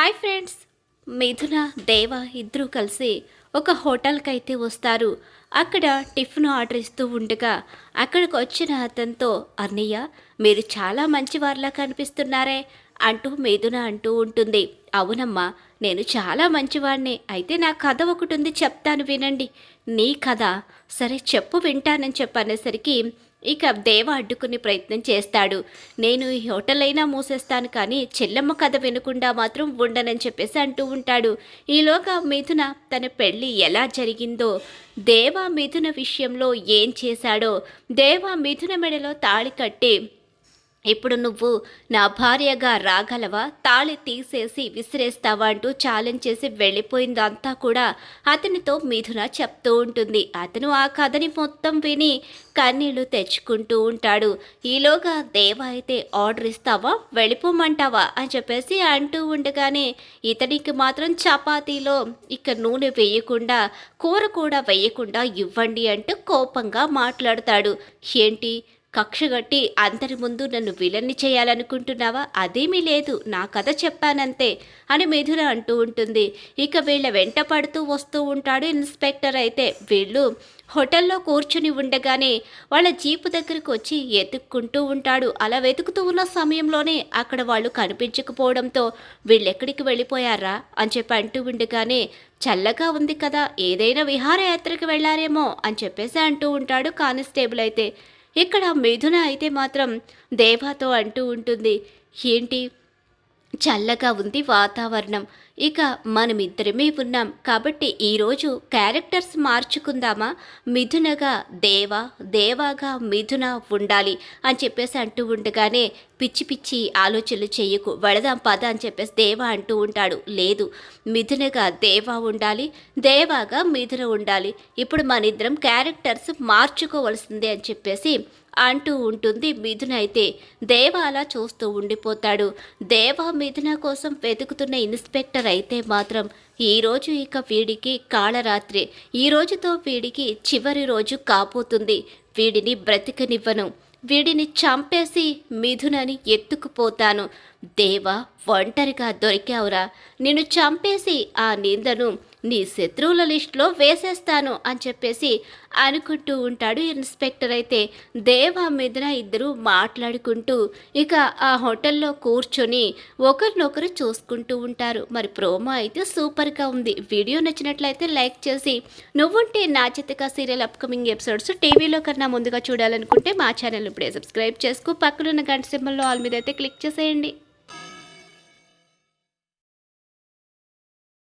Hi friends. మిథున దేవ ఇద్దరూ కలిసి ఒక హోటల్కి అయితే వస్తారు. అక్కడ టిఫిన్ ఆర్డర్ ఇస్తూ ఉండగా అక్కడికి వచ్చిన అతనితో అన్నయ్య మీరు చాలా మంచివారిలా కనిపిస్తున్నారే అంటూ మిథున అంటూ ఉంటుంది. అవునమ్మా నేను చాలా మంచివాడిని అయితే నా కథ ఒకటి ఉంది చెప్తాను వినండి. నీ కథ. సరే చెప్పు వింటానని చెప్పనేసరికి ఇక దేవ అడ్డుకునే ప్రయత్నం చేస్తాడు. నేను ఈ హోటల్ అయినా మూసేస్తాను కానీ చెల్లమ్మ కథ వినకుండా మాత్రం ఉండనని చెప్పేసి అంటూ ఉంటాడు. ఈలోగా మిథున తన పెళ్ళి ఎలా జరిగిందో దేవ మిథున విషయంలో ఏం చేశాడో దేవ మిథున మెడలో తాళి కట్టి ఇప్పుడు నువ్వు నా భార్యగా రాగలవా? తాళి తీసేసి విసిరేస్తావా అంటూ ఛాలెంజ్ చేసి వెళ్ళిపోయిందంతా కూడా అతనితో మిథున చెప్తూ ఉంటుంది. అతను ఆ కథని మొత్తం విని కన్నీళ్ళు తెచ్చుకుంటూ ఉంటాడు. ఈలోగా దేవ అయితే ఆర్డర్ ఇస్తావా? వెళ్ళిపోమంటావా? అని చెప్పేసి అంటూ ఉండగానే ఇతనికి మాత్రం చపాతీలో ఇక నూనె వేయకుండా కూర కూడా వేయకుండా ఇవ్వండి అంటూ కోపంగా మాట్లాడతాడు. ఏంటి? కక్షగట్టి అందరి ముందు నన్ను విలన్ని చేయాలనుకుంటున్నావా? అదేమీ లేదు. నా కథ చెప్పానంతే అని మిథున అంటూ ఉంటుంది. ఇక వీళ్ళ వెంట పడుతూ వస్తూ ఉంటాడు ఇన్స్పెక్టర్ అయితే. వీళ్ళు హోటల్లో కూర్చుని ఉండగానే వాళ్ళ జీపు దగ్గరికి వచ్చి ఎతుక్కుంటూ ఉంటాడు. అలా వెతుకుతూ ఉన్న సమయంలోనే అక్కడ వాళ్ళు కనిపించకపోవడంతో వీళ్ళెక్కడికి వెళ్ళిపోయారా అని చెప్పి అంటూ ఉండగానే చల్లగా ఉంది కదా ఏదైనా విహారయాత్రకు వెళ్ళారేమో అని చెప్పేసి అంటూ ఉంటాడు కానిస్టేబుల్ అయితే. ఇక్కడ మిథున అయితే మాత్రం దేవాతో అంటూ ఉంటుంది ఏంటి? చల్లగా ఉంది వాతావరణం. ఇక మనమిద్దరమే ఉన్నాం కాబట్టి ఈరోజు క్యారెక్టర్స్ మార్చుకుందామా? మిథునగా దేవ దేవాగా మిథున ఉండాలి అని చెప్పేసి అంటూ ఉండగానే పిచ్చి పిచ్చి ఆలోచనలు చెయ్యకు వెళదాం పద అని చెప్పేసి దేవ అంటూ ఉంటాడు. లేదు మిథునగా దేవ ఉండాలి దేవాగా మిథున ఉండాలి. ఇప్పుడు మన ఇద్దరం క్యారెక్టర్స్ మార్చుకోవలసిందే అని చెప్పేసి అంటూ ఉంటుంది మిథున అయితే. దేవ అలా చూస్తూ ఉండిపోతాడు. దేవ మిథున కోసం వెతుకుతున్న ఇన్స్పెక్టర్ అయితే మాత్రం ఈరోజు ఇక వీడికి కాళరాత్రి ఈ రోజుతో వీడికి చివరి రోజు కాపోతుంది వీడిని బ్రతికనివ్వను. వీడిని చంపేసి మిథునని ఎత్తుకుపోతాను. దేవా ఒంటరిగా దొరికావురా. నిన్ను చంపేసి ఆ నిందను నీ శత్రువుల లిస్టులో వేసేస్తాను అని చెప్పేసి అనుకుంటూ ఉంటాడు ఇన్స్పెక్టర్ అయితే. దేవా మీదన ఇద్దరు మాట్లాడుకుంటూ ఇక ఆ హోటల్లో కూర్చొని ఒకరినొకరు చూసుకుంటూ ఉంటారు. మరి ప్రోమో అయితే సూపర్గా ఉంది. వీడియో నచ్చినట్లయితే లైక్ చేసి నువ్వుంటే నా చిత్తక సీరియల్ అప్కమింగ్ ఎపిసోడ్స్ టీవీలో కన్నా ముందుగా చూడాలనుకుంటే మా ఛానల్ ఇప్పుడే సబ్స్క్రైబ్ చేసుకో. పక్కనున్న గంట సింబల్లో ఆల్ మీద అయితే క్లిక్ చేసేయండి.